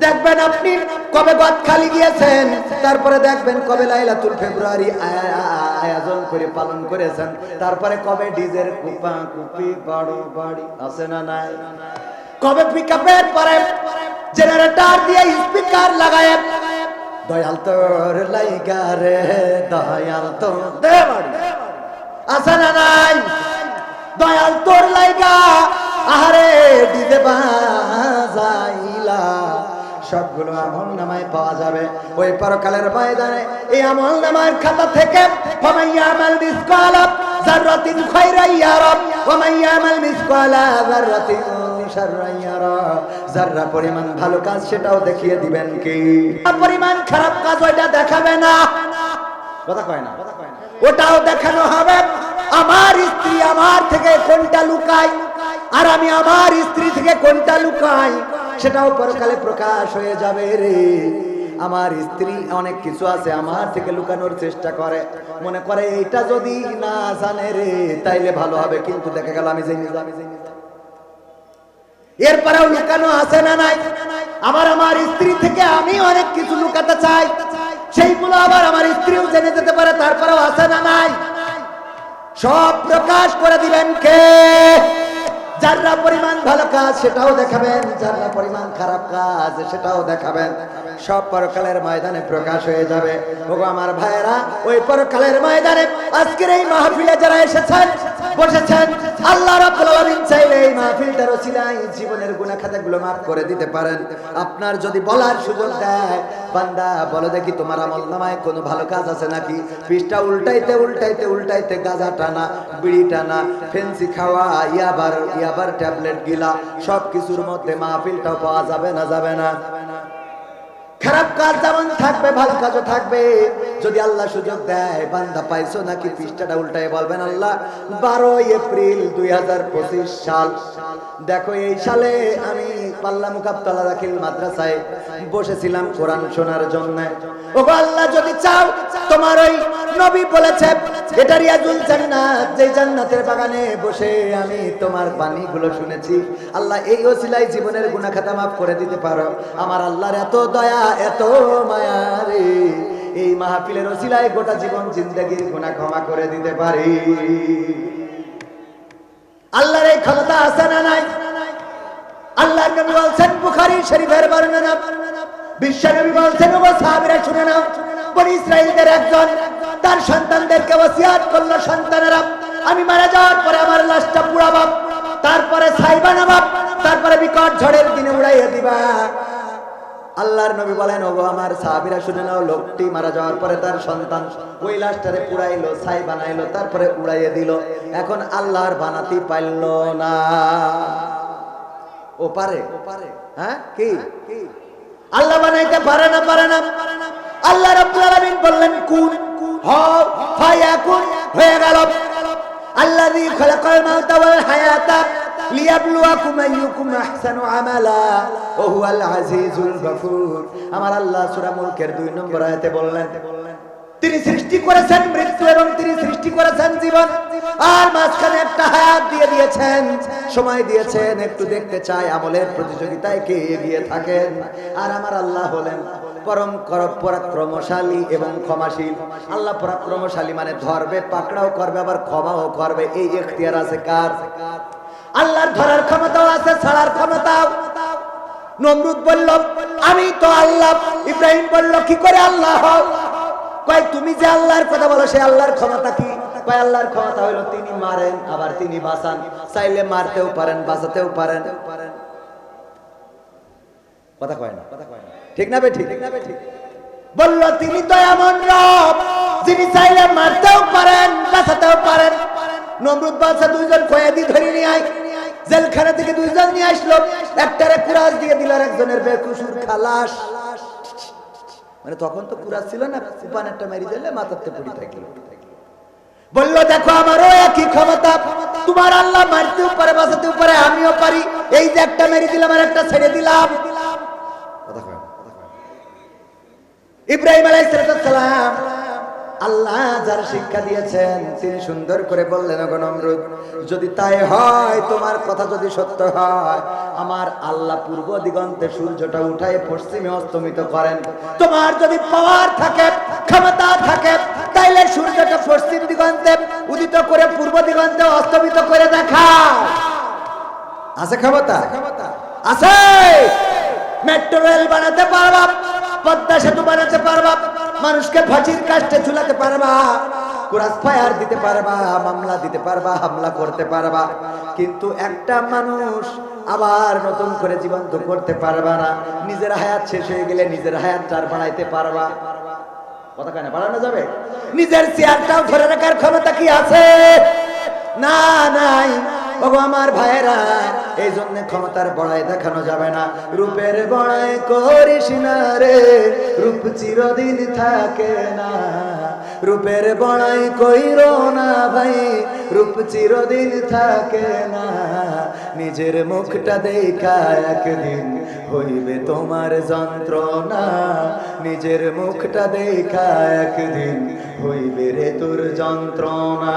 দেখবেন আপনি কবে গদ খালি গিয়েছেন? তারপরে দেখবেন কবে লাইলাতুল ফেব্রুয়ারি আয়া- আয়া- আয়োজন করে পালন করেছেন। তারপরে কবে ডিজের কুপা কুপি বড় বাড়ি আছে না নাই? কবে পিকআপের পরে জেনারেটর দিয়ে স্পিকার লাগায়, দয়াল তোর লাইগা রে, দয়াল দে আছে না নাই? দয়াল তোর লাইগা, আহারে ডিজে বাজাইলা। সবগুলো আমল নামায় পাওয়া যাবে। ওই পরকালের ময়দানে এই আমল নামার খাতা থেকে পরিমাণ ভালো কাজ সেটাও দেখিয়ে দিবেন কি? পরিমাণ খারাপ কাজ ওইটা দেখাবে না। কথা কয় না? ওটাও দেখানো হবে। আমার স্ত্রী আমার থেকে কোনটা লুকায়? আর আমি আমার স্ত্রী থেকে কোনটা লুকাই? সেটাও পরকালে প্রকাশ হয়ে যাবে রে। আমার স্ত্রী অনেক কিছু আছে, আমার থেকে লুকানোর চেষ্টা করে। মনে করে এটা যদি না জানে রে, তাইলে ভালো হবে। কিন্তু দেখা গেল আমি জেনে জেনে এরপরেও লুকানো আছে না নাই? আবার আমার স্ত্রী থেকে আমি অনেক কিছু লুকাতে চাই। সেইগুলো আবার আমার স্ত্রীও জেনে যেতে পারে, তারপরেও আছে না নাই? সব প্রকাশ করে দিবেন কে? যারা পরিমাণ ভালো কাজ, সেটাও দেখাবেন। যারা পরিমাণ খারাপ কাজ, সেটাও দেখাবেন। সব পরকালের ময়দানে প্রকাশ হয়ে যাবে। ওগো আমার ভাইয়েরা, ওই পরকালের ময়দানে আজকের এই মাহফিলে যারা এসেছেন, বসেছেন আল্লাহ রাব্বুল আলামিন চাইলে এই মাহফিলটার ওসিলায় জীবনের গুনাহ খাতাগুলো মাফ করে দিতে পারেন। আপনার যদি বলার সুযোগ দেয়, বান্দা, বলো দেখি তোমার আমল নামায় কোনো ভালো কাজ আছে নাকি? পৃষ্ঠা উল্টাইতে উল্টাইতে উল্টাইতে গাজা টানা, বিড়ি টানা, ফেন্সি খাওয়া, ইয়াবার ইয়াবার ট্যাবলেট গিলা সব কিছুর মধ্যে মাহফিলটাও পাওয়া যাবে না যাবে না। খারাপ কাজ যেমন থাকবে, ভালো কাজও থাকবে। যদি আল্লাহ সুযোগ দেয়, বান্দা পাইছো নাকি? পৃষ্ঠাটা উল্টায় বলবেন আল্লাহ। বারো এপ্রিল দুই হাজার পঁচিশ সাল। দেখো, এই সালে আমি পাল্লা মুকাবতলা দাখিল মাদ্রাসায় বসেছিলাম কোরআন শোনার জন্য। ও আল্লাহ, যদি চাও, তোমার ওই নবী বলেছে, এটা রিয়াজুল জান্নাত যে জান্নাতের বাগানে বসে আমি তোমার বাণীগুলো শুনেছি। আল্লাহ এই ওসিলাই জীবনের গুনাহ খাতা মাফ করে দিতে পারো। আমার আল্লাহর এত দয়া, এত মায়া রে। এই মাহফিলের ওসিলায় গোটা জীবন জিন্দগির গুনাহ ক্ষমা করে দিতে পারি। আল্লাহর এই ক্ষমতা আছে না নাই? আল্লাহর নবী বলছেন, বুখারী শরীফের বর্ণনা। বিশ্ব নবী বলছেন ও সাহাবীরা শুনে নাও, বনি ইসরাইলদের একজন তার সন্তানদেরকে ওসিয়াত করল সন্তানেরা। আমি মারা যাওয়ার পরে আমার লাশটা পুড়াবাম তারপরে ছাই বানাবাম তারপরে বিকট ঝড়ের দিনে উড়াইয়ে দিবা। আল্লাহর নবী বলেন, ওগো আমার সাহাবীরা শুনে নাও, লোকটি মারা যাওয়ার পরে তার সন্তান ওই লাশটারে পুড়াইলো ছাই বানাইলো তারপরে উড়াইয়ে দিল। এখন আল্লাহর বানাতি পাইল না। ও পারে? হ্যাঁ? কি? আল্লাহ বানাইতে পারে না পারে না। আল্লাহ রাব্বুল আলামিন বললেন, কুন হও ফায়াকুন হয়ে গেল। আমার আল্লাহ সূরা মুলকের 2 নম্বর আয়াতে বললেন, তিনি সৃষ্টি করেছেন মৃত্যু এবং তিনি সৃষ্টি করেছেন জীবন। আর মাঝখানে একটা হায়াত দিয়ে দিয়েছেন। সময় দিয়েছেন, একটু দেখতে চাই, আমলের প্রতিযোগিতায় কে এগিয়ে থাকেন? আর আমার আল্লাহ হলেন পরম কর- পরাক্রমশালী এবং ক্ষমাশীল। আল্লাহ পরাক্রমশালী মানে ধরবে, পাকড়াও করবে, আবার ক্ষমাও করবে। এই এখতিয়ার আছে কার? আল্লাহর ধরার ক্ষমতাও আছে, ছাড়ার ক্ষমতাও। নমরুদ বলল, আমি তো আল্লাহ। ইব্রাহিম বলল, কি করে আল্লাহ কয়, তুমি যে আল্লাহর কথা বলো, সে আল্লাহর ক্ষমতা কি? কয়, আল্লাহর ক্ষমতা হলো তিনি মারেন, আবার তিনি বাঁচান। চাইলে মারতেও পারেন, বাঁচাতেও পারেন। কথা কয় না। কথা কয় না ঠিক না বে ঠিক? না বে ঠিক বলল, তিনি তো এমন রব, যিনি চাইলে মারতেও পারেন, বাঁচাতেও পারেন। নমরুদ বাদশা দুইজন কয়েদি ধরে নিয়ে আয়। জেলখানা থেকে দুইজন নিয়ে আসলো। একটারে কুরাজ দিয়ে দিল আর একজনের বেকুসুর খালাস। মানে তখন তো কুরাজ ছিল না, কুপান একটা মেরি দিলে মাথাতে পড়ি থাকল। বলল, দেখো, আমারও একই ক্ষমতা। তোমার আল্লাহ মারতেও পারে, বাঁচাতেও পারে, আমিও পারি। এই যে একটা মেরে দিলাম আর একটা ছেড়ে দিলাম। ইব্রাহিম আলাইহিস সালাম আল্লাহ যার শিক্ষা দিয়েছেন, তিনি সুন্দর করে বললেন, ওগো নমরুদ, যদি তাই হয়, তোমার কথা যদি সত্য হয়, আমার আল্লাহ পূর্ব দিগন্তে সূর্যটা উঠায় পশ্চিমে অস্তমিত করেন। তোমার যদি পাওয়ার থাকে, ক্ষমতা থাকে, তাইলে সূর্যটা পশ্চিম দিগন্তে উদিত করে পূর্ব দিগন্তে অস্তমিত করে দেখা আছে ক্ষমতা? আছে। মেট্রো রেল বানাতে পারবা? পদ্মা সেতু বানাতে পারবা, মানুষকে ফাঁসির কাষ্টে ঝুলাতে পারবা দিতে পারবা, মামলা দিতে পারবা, হামলা করতে পারবা। কিন্তু একটা মানুষ আবার নতুন করে করতে পারবা না, নিজের হায়াত শেষ হয়ে গেলে নিজের হায়াত চার পারবা। কথা বাড়ানো যাবে? নিজের চেয়ারটাও ধরে রাখার ক্ষমতা কি আছে? না, নাই। ওগো আমার ভাইরা এই জন্য ক্ষমতার বড়াই দেখানো যাবে না। রূপের বড়াই করিস না রে, রূপ চিরদিন থাকে না। রূপের বড়াই কইর না ভাই, রূপ চিরদিন থাকে না। নিজের মুখটা দেখা একদিন হইবে তোমার যন্ত্রণা। নিজের মুখটা দেখা একদিন হইবে রে তোর যন্ত্রণা।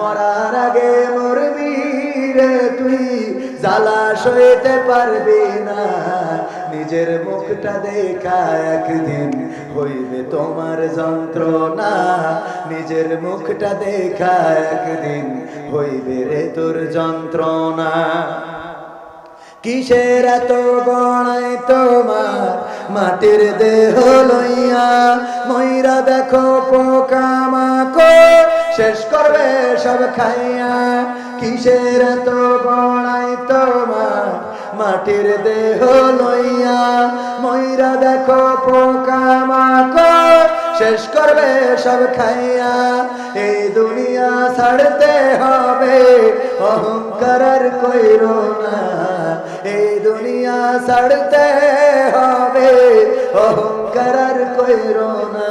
মরার আগে মরবি রে তুই। জ্বালা সইতে পারবি না। নিজের মুখটা দেখা একদিন হইবে তোমার যন্ত্রণা। নিজের মুখটা দেখা একদিন হইবে রে তোর যন্ত্রণা। কিসের এত বড়াই তোমার? মাটির দেহ লইয়া ময়রা দেখো পোকা মাকো শেষ করবে সব খাইয়া। কিসের এত বড়াই তোমার? মাটির দেহ লইয়া। ময়রা দেখো পোকা মাকো শেষ করবে সব খাইয়া। এই দুনিয়া ছাড়তে হবে। অহংকার কইর না। এই দুনিয়া ছাড়তে হবে। অহংকার কইর না।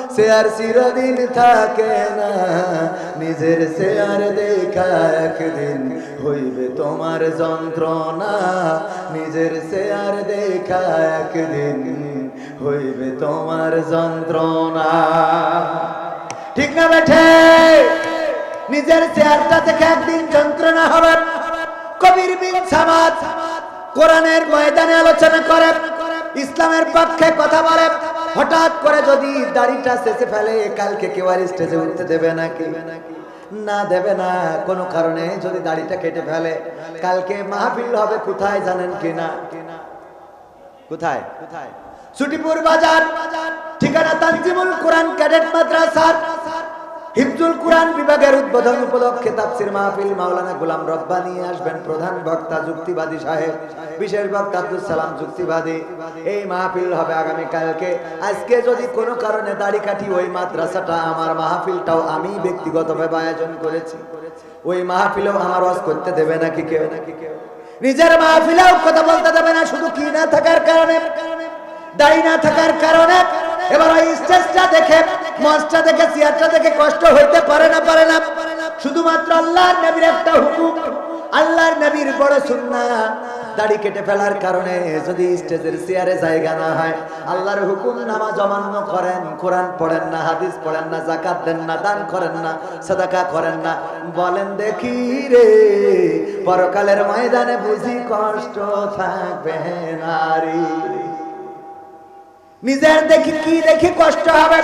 সে আর চিরদিন থাকে না। নিজের সে আর দেখা একদিন হইবে তোমার যন্ত্রণা। নিজের সে আর দেখা একদিন হইবে তোমার যন্ত্রণা। ঠিক না বেঠে? নিজের চেয়ারটা থেকে একদিন যন্ত্রণা হবে। কবির বিন সামাদ কোরআনের ময়দানে আলোচনা করে, ইসলামের পক্ষে কথা বলে। হঠাৎ করে যদি দাড়িটা শেষে ফেলে, কালকে কেউ আর স্টেজে উঠতে দেবে নাকি? না দেবে না, কোনো কারণে যদি দাড়িটা কেটে ফেলে, কালকে মাহফিল হবে, কোথায় জানেন কিনা? কোথায়? কোথায়? ছুটিপুর বাজার। ঠিকানা তানজিমুল কোরআন ক্যাডেট মাদ্রাসার। হিফজুল কোরআন বিভাগের উদ্বোধন উপলক্ষে তাফসির মাহফিল মাওলানা গোলাম রব্বানি আসবেন প্রধান বক্তা, যুক্তিবাদী সাহেব, বিশেষ বক্তা আব্দুল সালাম, যুক্তিবাদী। এই মাহফিল হবে আগামী কালকে। আজকে যদি কোনো কারণে দাড়ি কাটি, ওই মাদ্রাসাটা, আমার মাহফিলটাও আমি ব্যক্তিগতভাবে আয়োজন করেছি। ওই মাহফিলেও আমার ওয়াজ করতে দেবে নাকি কেউ? নাকি কেউ নিজের মাহফিলেও কথা বলতে দেবে না, শুধু কি না থাকার কারণে? দাড়ি না থাকার কারণে? এবার ওই স্টেজটা দেখে, মঞ্চটা দেখে, চেয়ারটা দেখে কষ্ট হইতে পারে না পারে না। শুধুমাত্র আল্লাহর নবীর একটা হুকুম, আল্লাহর নবীর বড় সুন্না। দাড়ি কেটে ফেলার কারণে যদি স্টেজের চেয়ারে জায়গা না হয়, আল্লাহর হুকুম নামাজ অমান্য করেন, কোরআন পড়েন না, হাদিস পড়েন না জাকাত দেন না, দান করেন না, সাদাকা করেন না। বলেন দেখি রে, পরকালের ময়দানে বুঝি কষ্ট থাকবে নারী নিজের দেখি কি দেখি কষ্ট হবে?